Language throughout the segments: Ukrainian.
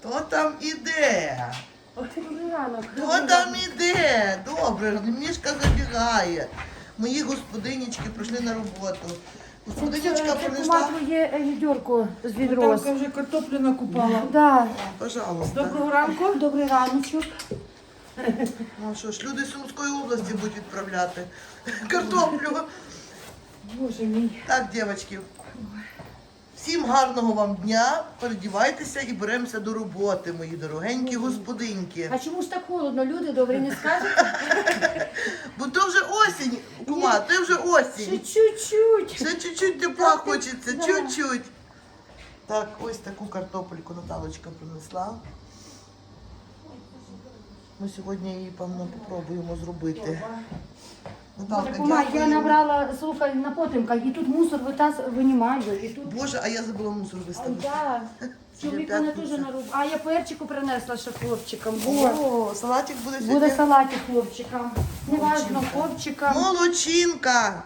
Хто там іде? Хто там іде? Добре, мішка забігає. Мої господинічки прийшли на роботу. Господинічка принесла. твоє відьорко з відро. Тамка вже картоплю накупала. Да. Пожалуйста. Доброго ранку. Добрий раночок. Ну що ж, люди з Сумської області будуть відправляти картоплю. Боже мій. Так, дівчатки. Всім гарного вам дня. Передівайтеся і беремося до роботи, мої дорогенькі господинки. А чому ж так холодно? Люди добрі не скажете? Бо то вже осінь, кума, то вже Ще осінь. чуть-чуть. Ще чуть-чуть тепла Так, хочеться, да. чуть-чуть. Так, ось таку картопельку Наталочка принесла. Ми сьогодні її, певно, попробуємо зробити. Наталка, я дякую. набрала, слухай, на потемках, і тут мусор витаз, винімаю, і тут... Боже, а я забула мусор А виставити. я... Чоловік мене теж наруб. А я перчику принесла ще хлопчикам. О, салатик буде буде сьогодні. салатик хлопчикам. Неважно, хлопчикам. Молодчинка!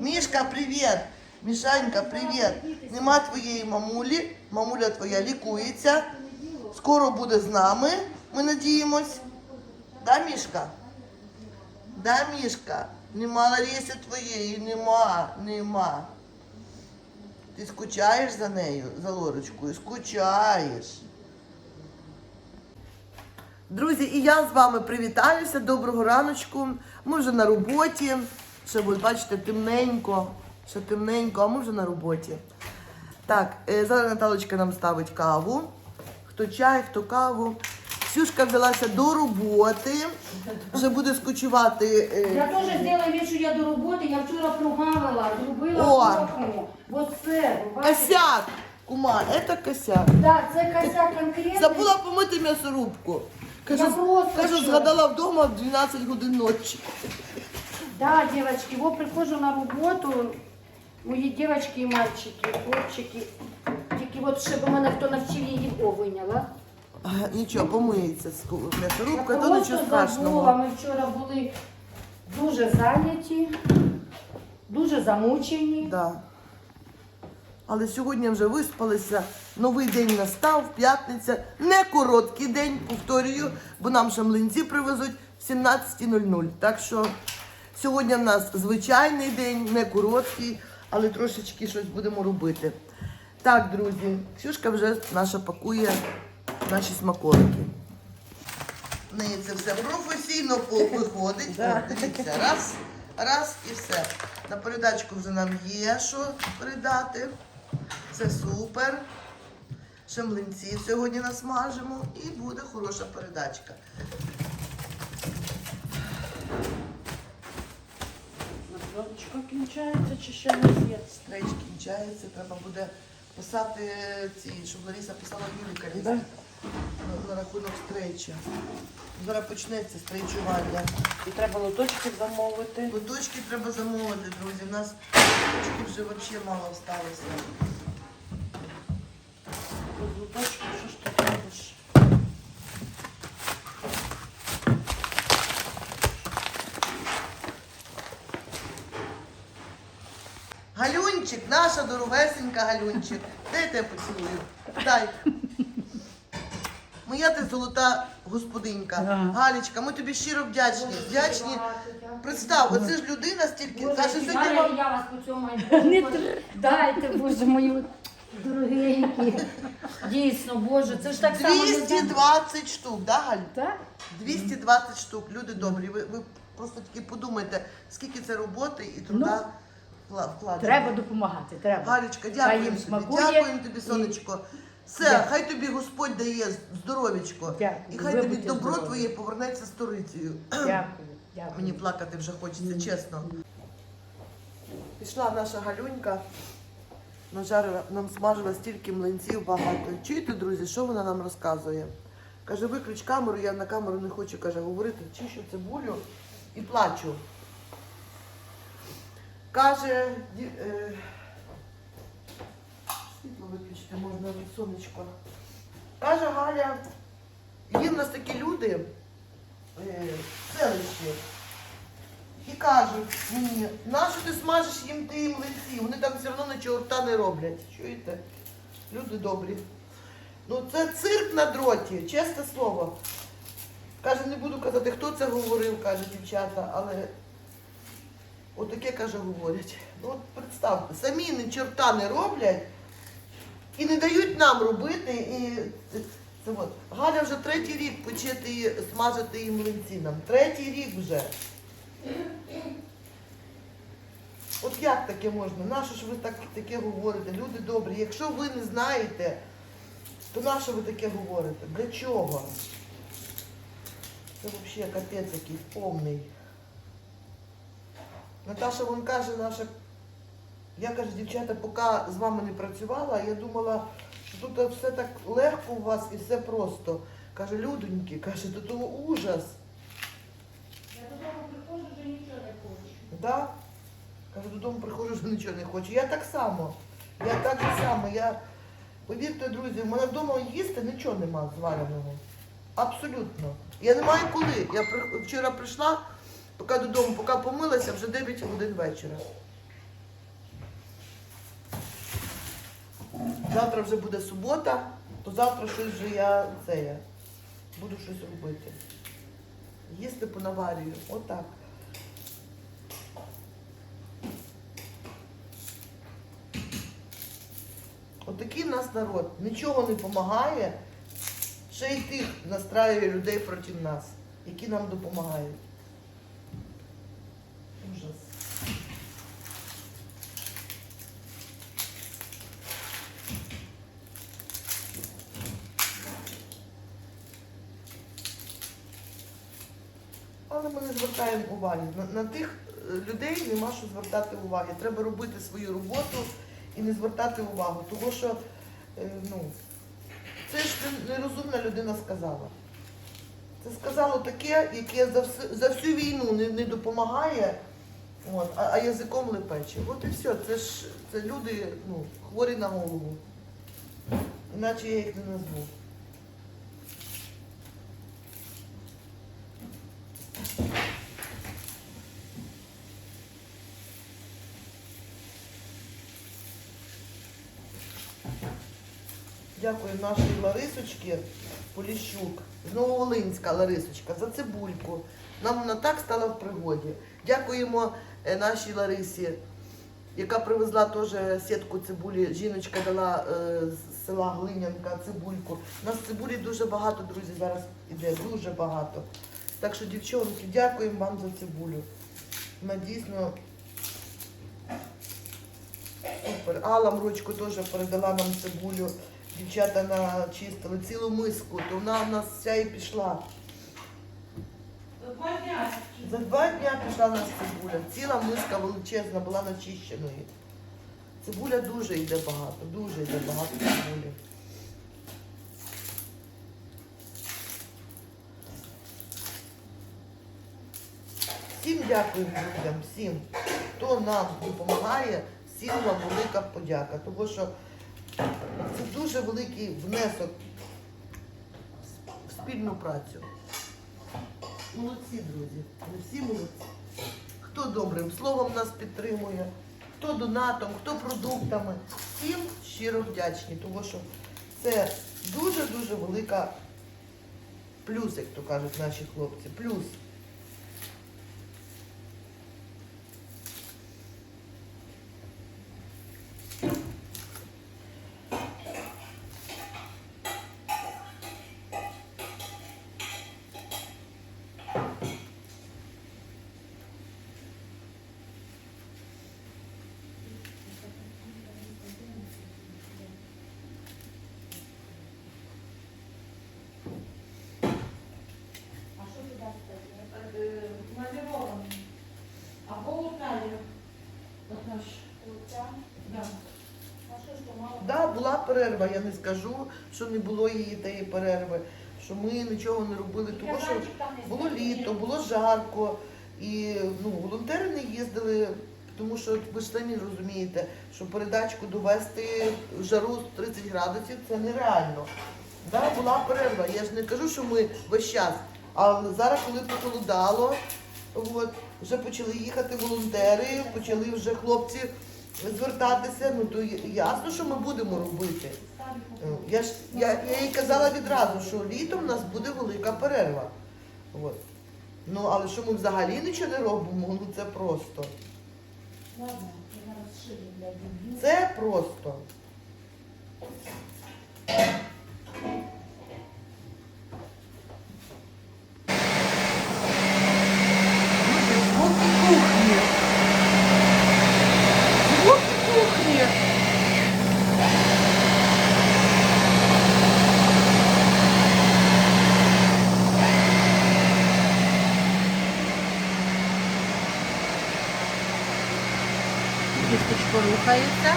Мішка, привіт! Мішанька, привіт! Нема твоєї мамулі. Мамуля твоя лікується. Скоро буде з нами, ми надіємось. Да, Мішка? Да, Мішка? Нема Ларіси твоєї, нема, нема. Ти скучаєш за нею, за Лорочкою? Скучаєш. Друзі, і я з вами привітаюся. Доброго раночку. Ми вже на роботі. Ще ви бачите, темненько, ще темненько, а ми вже на роботі. Так, е, зараз Наталочка нам ставить каву. Хто чай, хто каву. Ксюшка взялася до роботи. Вже буде скучувати. Я е, теж зробила вид, що я до роботи, я вчора прогавила, зробила О! кухню. Оце, бачите? Косяк! Кума, це косяк. Так, це косяк конкретний. Забула помити м'ясорубку. Кажу, Я просто кажу, що? згадала вдома в 12 годин ночі. Да, девочки, вот приходжу на роботу, мої дівчатки і мальчики, хлопчики. Тільки от щоб мене хто навчив її о, виняла. А, Нічого, помиється ску- м'ясорубка, то нічого страшного. ми вчора були дуже зайняті, дуже замучені. Да. Але сьогодні вже виспалися. Новий день настав, п'ятниця. Не короткий день, повторюю, бо нам ще млинці привезуть в 17.00. Так що сьогодні в нас звичайний день, не короткий, але трошечки щось будемо робити. Так, друзі, Ксюшка вже наша пакує наші смаколики. В неї це все професійно виходить. Дивіться, раз, раз і все. На передачку вже нам є що передати. Це супер. Ще млинці сьогодні насмажимо і буде хороша передачка. Накльовочка кінчається чи ще не є? Стрейч кінчається, треба буде писати ці, щоб Лариса писала Юліка Да. На, рахунок стрейча. Зараз почнеться стрейчування. І треба лоточки замовити. Лоточки треба замовити, друзі. У нас лоточків вже взагалі мало осталося. Без лоточків що ж ти робиш? Галюнчик, наша дорогесенька Галюнчик. Дай я тебе поцілую. Дай. Моя ти золота господинька. Галічка, ми тобі щиро вдячні. Вдячні. Представ, оце ж людина стільки. Боже, Каже, сьогодні Галя, вам я вас по цьому не Дайте, Боже, мої дорогенькі. Дійсно, Боже, це ж так само. не так. 220 штук, да, Галь? Так? 220 штук. Люди добрі. Ви, ви просто тільки подумайте, скільки це роботи і труда вкла- вкладено. Ну, Треба допомагати, треба. Галічка, Хай дякуємо їм тобі. смакує. Дякуємо тобі, сонечко. Все, Дякую. хай тобі Господь дає здоров'ячко. Дякую. І хай Ви тобі будьте добро здорові. твоє повернеться сторицею. Дякую, дякую. Мені плакати вже хочеться, чесно. Пішла наша Галюнька, нажарила, нам смажила стільки млинців багато. Чуєте, друзі, що вона нам розказує? Каже, виключ камеру, я на камеру не хочу каже, говорити, чищу цибулю і плачу. Каже, е, виключити можна сонечко. Каже Галя, є в нас такі люди е, в селищі. І кажуть мені, нащо ти смажеш їм ті млинці? Вони там все одно нічого рта не роблять. Чуєте? Люди добрі. Ну це цирк на дроті, чесне слово. Каже, не буду казати, хто це говорив, каже дівчата, але отаке, каже, говорять. Ну от представте, самі ні чорта не роблять і не дають нам робити. І це, от. Галя вже третій рік почати її- смажити їм млинці нам. Третій рік вже. От як таке можна? Нащо ж ви так, таке говорите? Люди добрі, якщо ви не знаєте, то нащо ви таке говорите? Для чого? Це взагалі капець якийсь повний. Наташа вон каже наша. Я каже, дівчата, поки з вами не працювала, я думала, що тут все так легко у вас і все просто. Каже, людоньки, каже, то то ужас. Я додому приходжу, вже нічого не хочу. Да? Каже, додому приходжу, що нічого не хочу. Я так само. Я так само. Я, повірте, друзі, в мене вдома їсти нічого нема звареного. Абсолютно. Я не маю коли. Я вчора прийшла, поки додому, поки помилася, вже 9 годин вечора. Завтра вже буде субота, то завтра щось вже я це я буду щось робити. Їсти понаварюю. Отак. Отакий в нас народ. Нічого не допомагає. Ще й тих настраює людей проти нас, які нам допомагають. Ужас. Але ми не звертаємо уваги. На, на тих е, людей нема що звертати уваги. Треба робити свою роботу і не звертати увагу. Тому що е, ну, це ж нерозумна людина сказала. Це сказало таке, яке за, все, за всю війну не, не допомагає, от, а, а язиком лепече. От і все. Це ж це люди ну, хворі на голову. Іначе я їх не назву. Дякую нашій Ларисочці Поліщук, з Нововолинська Ларисочка, за цибульку. Нам вона так стала в пригоді. Дякуємо е, нашій Ларисі, яка привезла теж сітку цибулі. Жіночка дала е, з села Глинянка цибульку. У нас цибулі дуже багато, друзі, зараз іде, дуже багато. Так що, дівчонки, дякуємо вам за цибулю. Вона дійсно супер. Алла Мрочко теж передала нам цибулю. Дівчата начистили цілу миску, то вона в нас вся і пішла. Два дня. За два дня пішла в нас цибуля. Ціла миска величезна була начищеною. Цибуля дуже йде багато, дуже йде багато цибулі. Всім дякую друзям, всім, хто нам допомагає, всім вам велика подяка. Тому що дуже великий внесок в спільну працю. Молодці, друзі. Ви всі молодці. Хто добрим словом нас підтримує, хто донатом, хто продуктами. Всім щиро вдячні, тому що це дуже-дуже велика плюс, як то кажуть наші хлопці. Плюс. А що ти дасте? Е, Малюваний. Або уталі. От наш. Оця? Да. А що ж то мало? Да, була перерва, я не скажу, що не було її тієї перерви, що ми нічого не робили, тому що було літо, було жарко, і ну, волонтери не їздили, тому що ви ж самі розумієте, що передачку довести в жару 30 градусів це нереально. Да, була перерва. Я ж не кажу, що ми весь час. А зараз, коли похолодало, от, вже почали їхати волонтери, почали вже хлопці звертатися. Ну то ясно, що ми будемо робити. Е, Я ж я, я їй казала відразу, що літом у нас буде велика перерва. От. Ну, але що ми взагалі нічого не робимо, ну це просто. Це просто. Звуки кухні. Звуки кухні. Кісточко рухається.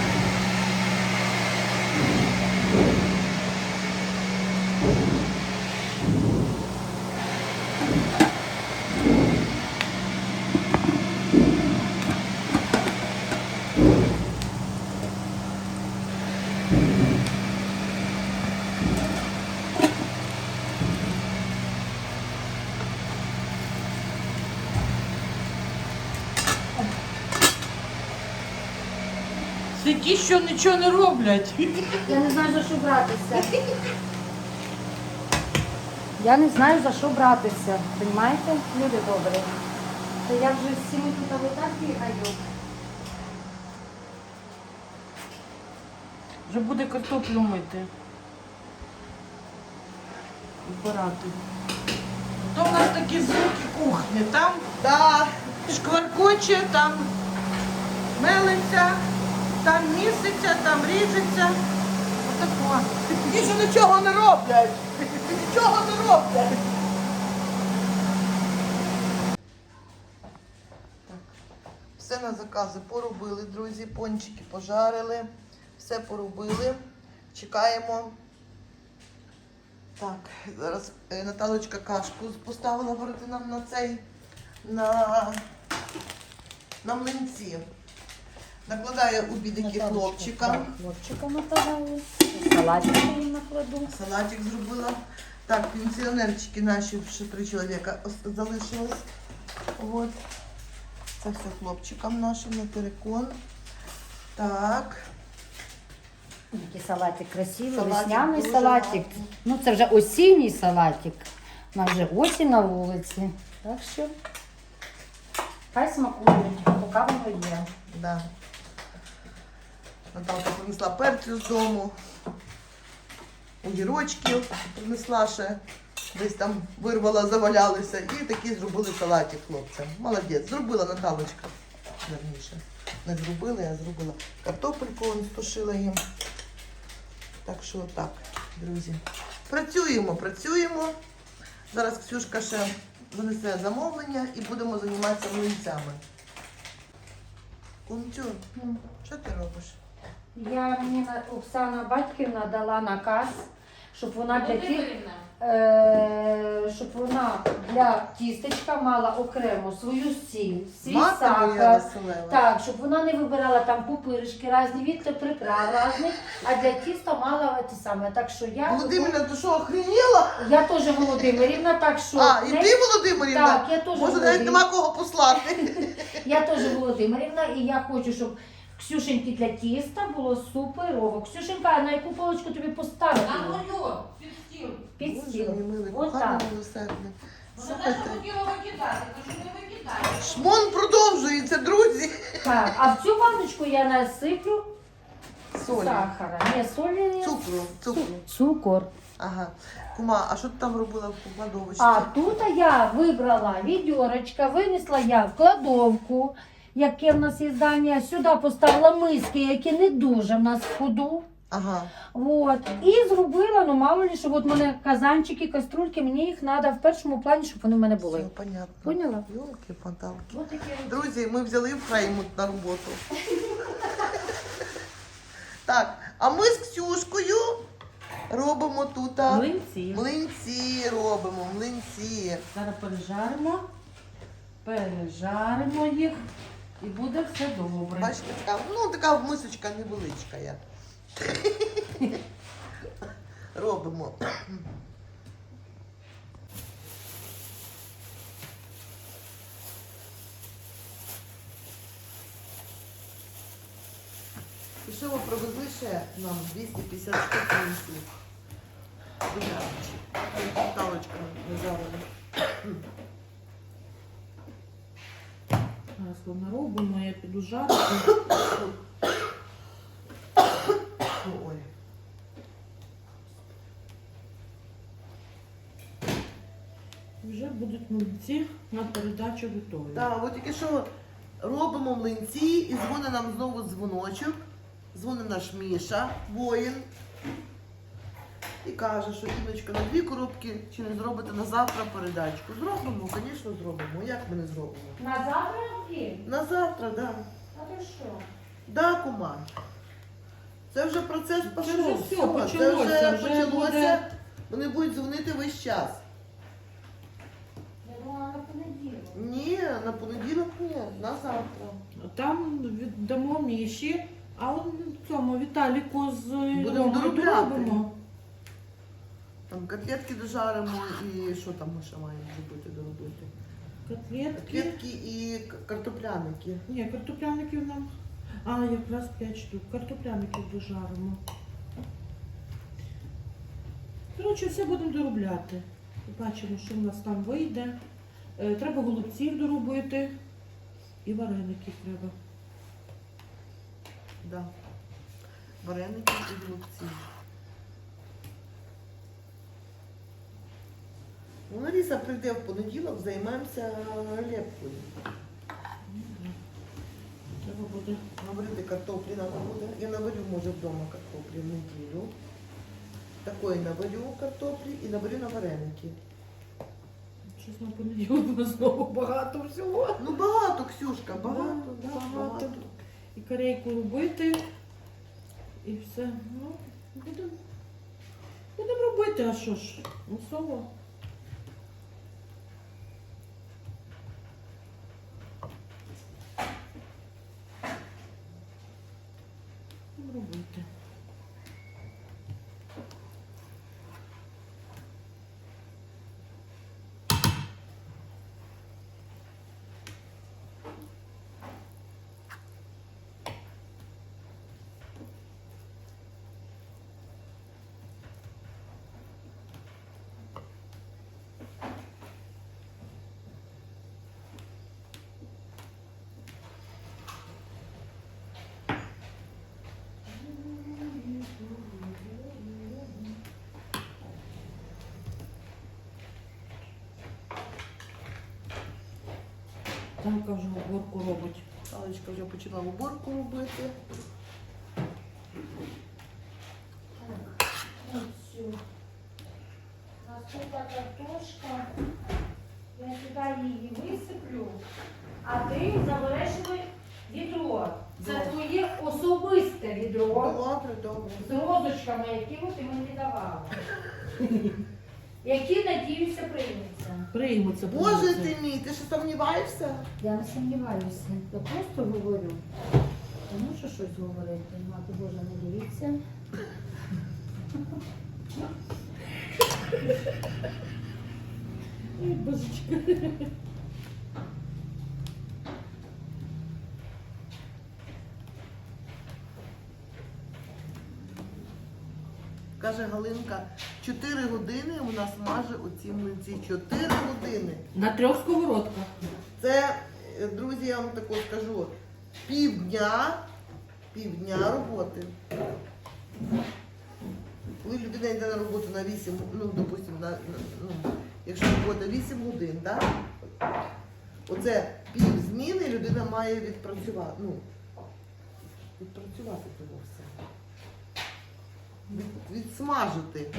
Це ті, що нічого не роблять. Я не знаю, за що братися. Я не знаю, за що братися. Понимаєте? Люди добрі. Та я вже з цими тут отак бігаю. Вже буде картоплю мити. Вбирати. То в нас такі звуки кухні. Там Да. шкваркоче, там мелиться, там міситься, там ріжеться. Отако. Що нічого не роблять. Нічого не роблять. Так. Все на закази поробили, друзі. Пончики пожарили. Все поробили. Чекаємо. Так, зараз е, Наталочка кашку поставила нам на цей на, на млинці. Накладає обідики хлопчикам. Хлопчикам накладаю. Салатик їм накладу. Салатик зробила. Так, пенсіонерчики наші, ще три чоловіка ос- залишилось. От. Це все хлопчикам нашим на перекон. Так. Який салатик красивий, Салатик весняний дуже салатик. гарний. Ну це вже осінній салатик. У нас вже осінь на вулиці. Так що хай смакують, поки воно є. Да. Наталка принесла перцю з дому. Огірочків принесла ще. Десь там вирвала, завалялися. І такі зробили салатик хлопцям. Молодець. Зробила Наталочка. Верніше. Не зробила, я зробила. Картопельку стушила їм. Так що так, друзі. Працюємо, працюємо. Зараз Ксюшка ще занесе замовлення і будемо займатися млинцями. Кумцю, що ти робиш? Я мені на- Оксана Батьківна дала наказ, щоб вона для ті, е, щоб вона для тістечка мала окремо свою сіль, свій Мати моя сахар. Так, щоб вона не вибирала там пупиришки різні, відти приправ різних, а для тіста мала те саме. Так що я Володимирівна, ти що, охреніла? я теж Володимирівна, так що А, і ти, Володимирівна? Так, я теж Може, навіть нема кого послати. Я теж Володимирівна, і я хочу, щоб Ксюшеньки для тіста було суперово. Ксюшенька, на яку полочку тобі поставити? На мою, під стіл. Під стіл. мій милий, От коханий так. Вона Слухайте, хотіла викидати, кажу, не викидай. шмон продовжується, друзі. Так, а в цю баночку я насиплю Солі. сахара. Ні, солі. Цукру, цукру. Цукор. Ага. Кума, а що ти там робила в кладовищі? А тут я вибрала відьорочка, винесла я в кладовку, яке в нас є здання. Сюди поставила миски, які не дуже в нас в ходу. Ага. От. І зробила, ну мало ли, що от мене казанчики, каструльки, мені їх треба в першому плані, щоб вони в мене Все були. понятно. Поняла? Йолки, панталки. От такі. Друзі, ми взяли Фреймут на роботу. Так, а ми з Ксюшкою робимо тут а, Млинці. млинці робимо, млинці. Зараз пережаримо. Пережаримо їх. І буде все добре. Бачите, така, ну така мисочка невеличка. Я. робимо. І що ви привезли ще нам 250 штук лінців? Талочка не завалена. Зараз ми робимо, я піду жарити. Ой. Вже будуть млинці на передачу готові. Так, от тільки що робимо млинці і дзвонить нам знову дзвоночок. Дзвонить наш Міша, воїн. І каже, що Іночка на дві коробки чи не зробите на завтра передачку. Зробимо, звісно, зробимо. Як ми не зробимо? На завтра є? На завтра, так. Да. А ти що? Да, кума. Це вже процес пішов. вже все, Це вже вже почалося. буде- Вони будуть дзвонити весь час. Я думала на понеділок. Ні, на понеділок ні, на завтра. Там віддамо Міші, а он цьому Віталіку з Будемо Ромою доробляти. доробимо. Там котлетки дожаримо і що там ми ще маємо зробити доробити? Котлетки. Котлетки і к- картопляники. Ні, картопляників нам. А, якраз 5 штук. Картопляників дожаримо. Коротше, все будемо доробляти. Бачимо, що в нас там вийде. Е, Треба голубців доробити. І вареників треба. Да. Вареники і голубці. Лариса прийде в понеділок, займемося лепкою. Треба буде. Наварити картоплі треба буде. Я наварю, може, вдома картоплі в неділю. Такої наварю картоплі і наварю на вареники. Щось на понеділок у знову багато всього. Ну багато, Ксюшка, багато, Да, да, багато. багато. І корейку робити. І все. Ну, будемо. Будемо робити, а що ж? Ну, соло. Будемо робити. Тамка вже уборку робить. Алечка вже почала уборку робити. Ось. У нас тут картошка. Я сюди її висиплю, а ти забереш відро. Це твоє особисте відро Добре, добре. з розочками, які ти мені давала. Які, приймуться. Приймуться. Боже ти мій, ти що сумніваєшся? Я не сумніваюся. Я просто говорю. Я мушу щось говорити. Мати Божа, не дивіться. Ой, божечка. Каже Галинка, 4 години у нас маже оці млинці. 4 години. На трьох сковородках. Це, е, друзі, я вам тако скажу, півдня, півдня роботи. Коли людина йде на роботу на 8, ну, допустимо, на, на- ну, якщо робота 8 годин, да? оце пів зміни людина має відпрацювати. Ну, відпрацювати того все. Від, відсмажити.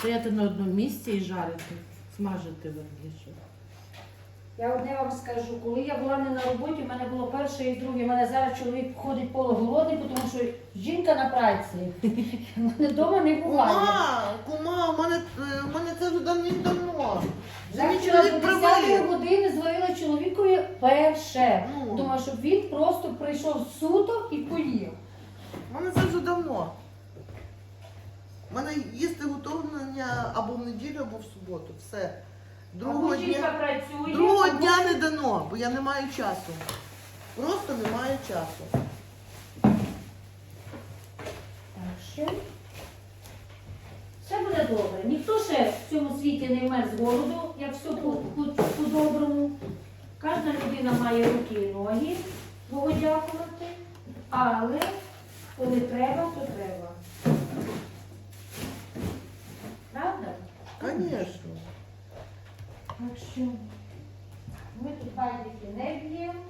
Стояти на одному місці і жарити. Смажити верніше. Я одне вам скажу, коли я була не на роботі, в мене було перше і друге. У мене зараз чоловік ходить полуголодний, тому що жінка на праці. У мене вдома не буває. Кума, кума, у мене, е, у мене це вже давним-давно. Вже мій до 10 привик. години зварила чоловікові перше. Ну. Думаю, щоб він просто прийшов з суток і поїв. У мене це вже давно. У мене або в суботу. Все. Або Другого дня, працює, другого або- дня не дано, бо я не маю часу. Просто немає часу. Так все буде добре. Ніхто ще в цьому світі не вмер з голоду, як все по- по- по-доброму. Кожна людина має руки і ноги, Богу дякувати. Але коли треба, то треба. Звісно. Так що ми тут байдики не б'ємо.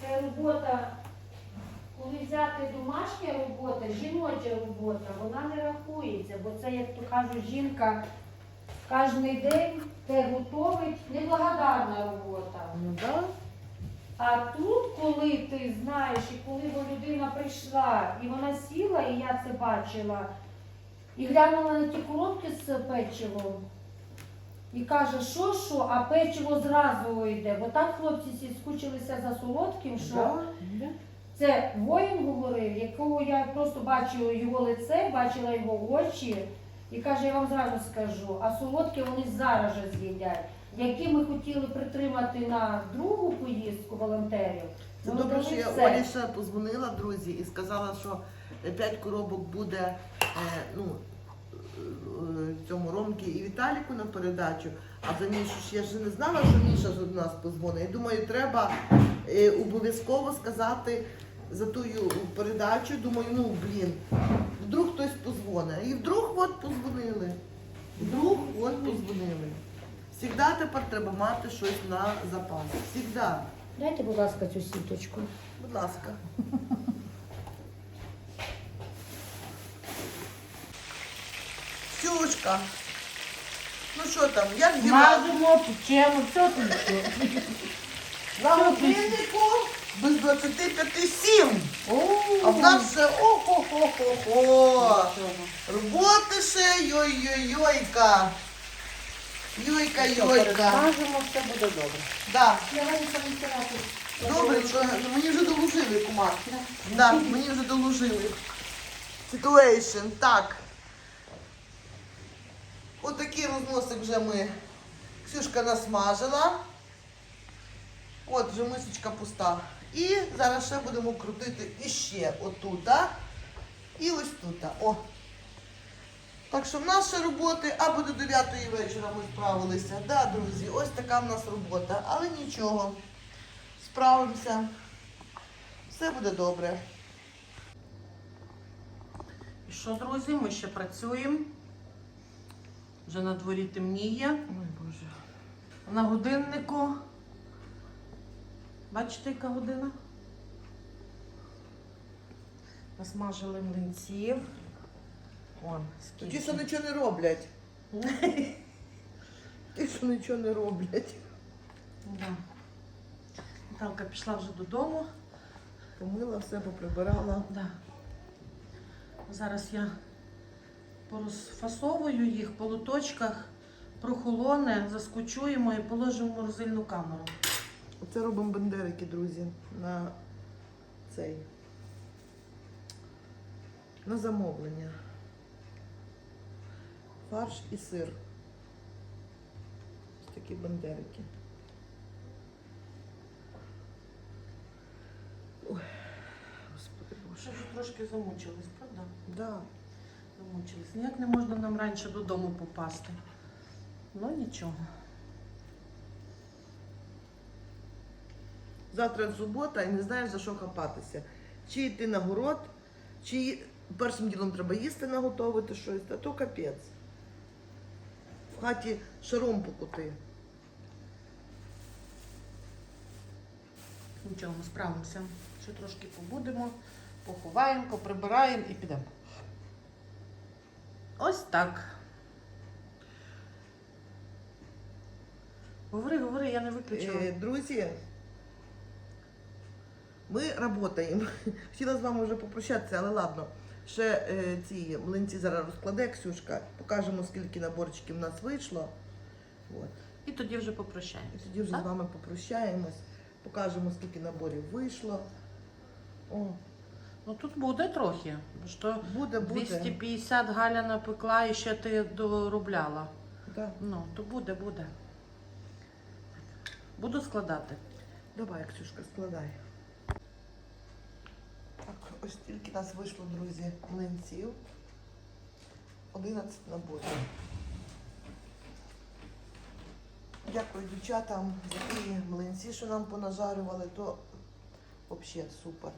Це робота, коли взяти домашня робота, жіноча робота, вона не рахується, бо це, як то кажуть, жінка кожен день те готовить, неблагодарна робота. Ну так. А тут, коли ти знаєш, і коли бо людина прийшла, і вона сіла, і я це бачила, і глянула на ті коробки з печивом, і каже, що що, а печиво зразу йде. Бо так хлопці всі скучилися за солодким, що це воїн говорив, якого я просто бачила його лице, бачила його очі, і каже, я вам зразу скажу, а солодке вони зараз же з'їдять. Які ми хотіли притримати на другу поїздку волонтерів. Це ну, добре, що я все. Олі ще позвонила, друзі, і сказала, що 5 коробок буде е, ну, е, цьому Ромки і Віталіку на передачу, а за Мішу ж я ж не знала, що Міша ж до нас позвонить. Я думаю, треба е, обов'язково сказати за ту передачу. Думаю, ну блін, вдруг хтось позвонить. І вдруг от позвонили. Вдруг от позвонили. Всігда тепер треба мати щось на запас. Всігда. Дайте, будь ласка, цю сіточку. Будь ласка. Сюшка. Ну що там, як діла? Мажемо, печемо, все тут. що. На годиннику без 25,7. А в нас ще о-хо-хо-хо-хо. Роботи ще, йой-йой-йойка. Йойка-йойка. Мажемо, все буде добре. Да. Я вам коментувати. Добре, що мені вже доложили, кумар. Да, мені вже доложили. Situation. Так. Отакий розносик вже ми. Ксюшка насмажила. От вже мисочка пуста. І зараз ще будемо крутити іще отута. І ось тут. О. Так що в нас ще роботи, або до 9 вечора ми справилися. Да, друзі, ось така в нас робота. Але нічого. Справимося. Все буде добре. І що, друзі, ми ще працюємо. Вже на дворі темніє. Ой, Боже. На годиннику. Бачите, яка година? Насмажили млинців. Скільки. Ті, що нічого не роблять. Ті, що нічого не роблять. Да. Наталка пішла вже додому. Помила все, поприбирала. Да. Зараз я порозфасовую їх по лоточках, прохолоне, заскочуємо і положимо в морозильну камеру. Оце робимо бендерики, друзі, на цей. На замовлення. Фарш і сир. Ось такі бендерики. Ой, господи Боже. вже трошки замучились, правда? Да. Замучились. Ніяк не можна нам раніше додому попасти. Ну нічого. Завтра субота і не знаєш за що хапатися. Чи йти на город, чи першим ділом треба їсти наготовити щось, та то капець. В хаті шаром покути. Нічого, ми справимося. Ще трошки побудемо, поховаємо, поприбираємо і підемо. Ось так. Говори, говори, я не виключила. Е, друзі, ми працюємо. Хотіла з вами вже попрощатися, але ладно. Ще е, ці млинці зараз розкладе Ксюшка. Покажемо, скільки наборчиків в нас вийшло. От. І тоді вже І попрощаємося. тоді вже Так? з вами попрощаємось, покажемо, скільки наборів вийшло. О, Ну тут буде трохи. бо Що буде, буде. 250 Галя напекла і ще ти доробляла. Да. Ну, то буде, буде. Буду складати. Давай, Ксюшка, складай. Ось тільки нас вийшло, друзі, млинців. 11 наборів. Дякую дівчатам ті млинці, що нам понажарювали, то взагалі супер.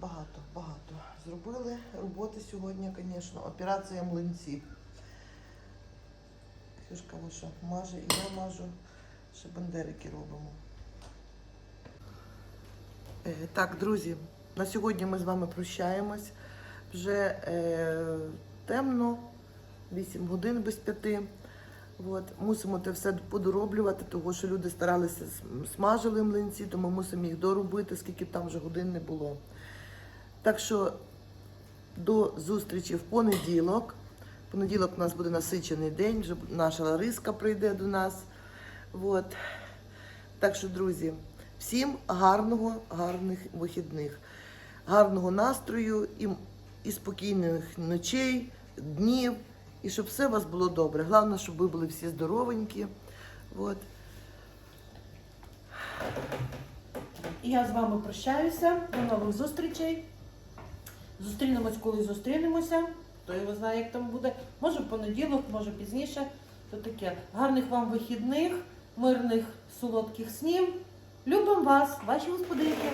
Багато, багато. Зробили роботи сьогодні, звісно. Операція млинці. Ксюшка лише маже і я мажу. Ще бандерики робимо. Е, Так, друзі, на сьогодні ми з вами прощаємось. Вже е, темно, 8 годин без 5. От. Мусимо це все подороблювати, тому що люди старалися смажили млинці, тому мусимо їх доробити, скільки б там вже годин не було. Так що до зустрічі в понеділок. Понеділок у нас буде насичений день, вже наша Лариска прийде до нас. От. Так що, друзі, всім гарного, гарних вихідних, гарного настрою і, і спокійних ночей, днів, і щоб все у вас було добре. Головне, щоб ви були всі здоровенькі. От. Я з вами прощаюся. До нових зустрічей. Зустрінемось, коли зустрінемося. Хто його знає, як там буде. Може в понеділок, може пізніше. То таке. Гарних вам вихідних, мирних, солодких снів. Любимо вас, ваші господинки.